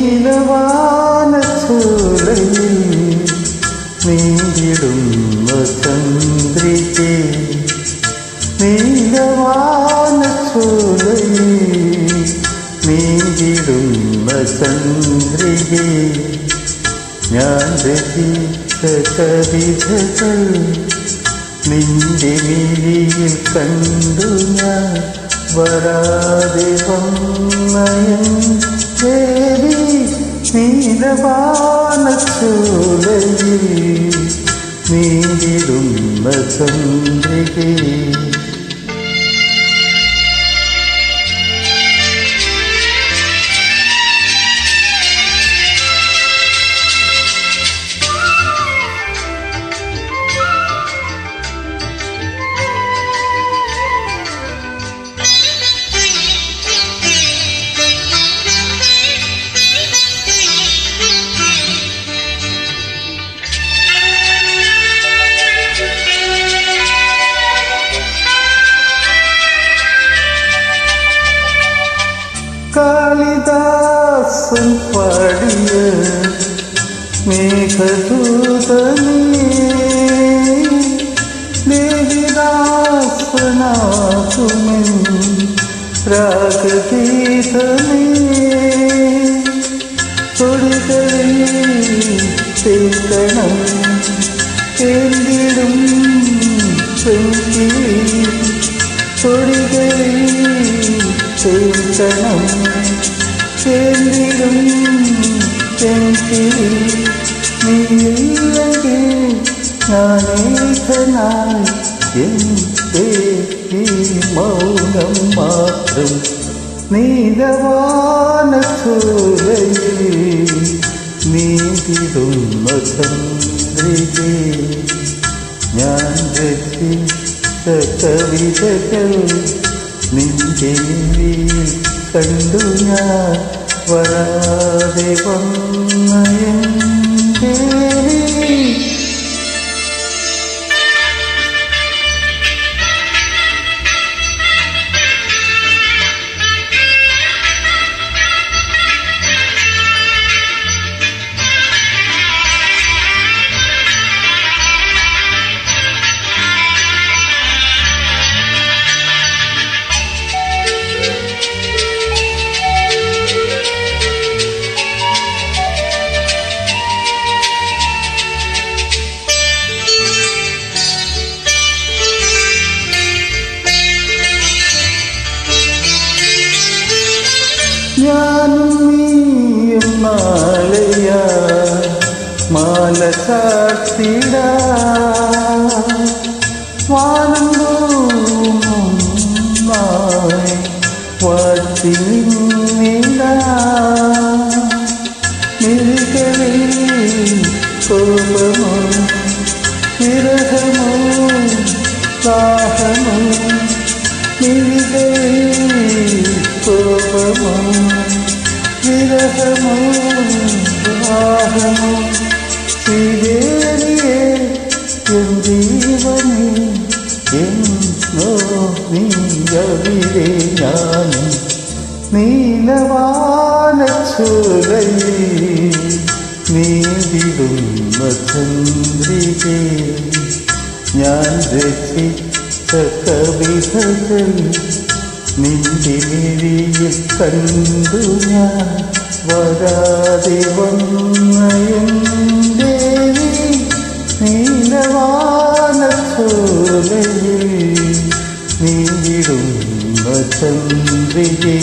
നീലവാന ചൂലയിൽ നീന്തിടുന്ന ചന്ദ്ര നീങ്ങിടുന്ന ചന്ദ്രികേ നീലവാനച്ചൂലയിൽ നീങ്ങിടുന്ന ചന്ദ്രികേ ഞാൻ രചിച്ച കവിതകൾ നിന്റെ മിഴിയിൽ കണ്ടു ഞാൻ. വരാതെ വന്നയൻ ദേവി നീലവാനച്ചൂലയിൽ നീങ്ങിടുന്ന ചന്ദ്രികേ കാളിദാസൻ പാടിയ മേഘദൂതനേ ദേവിദാസനാകുമെൻ രാഗഗീതമേ തൊടുകളിൽ തേക്കണം പെൺകിളി തൊടുകളിൽ തേക്കണം കേന്ദ്രിടും പെൺകിളി നീയില്ലെങ്കിൽ ഞാനേകനായി ഈ മൗനം മാത്രം നീലവാനച്ചൂലയിൽ നീതിടുന്ന ചന്ദ്രികേ. ഞാൻ രചിച്ച കവിതകൾ നിന്റെ കണ്ടു ഞാൻ വരാതെ വന്ന ഞാനും നീയും മാലയ മാല ചാത്തിട വാനം തോന്നുമായി വാട്ടി നിന്നിട മിഴികളിൽ കോപമോ വിരഹമോ ദാഹമോ ശ്രീദേവിയെ എൻ ജീവനെ എന്നോ നീയവിരെ ഞാനും നീലവാനച്ചുരയിൽ നീതിടുന്ന ചന്ദ്രികേ ഞാൻ രചിച്ച കണ്ടു ഞാൻ. വരാതെ വന്ന എൻ ദേവി ചന്ദ്രിയേ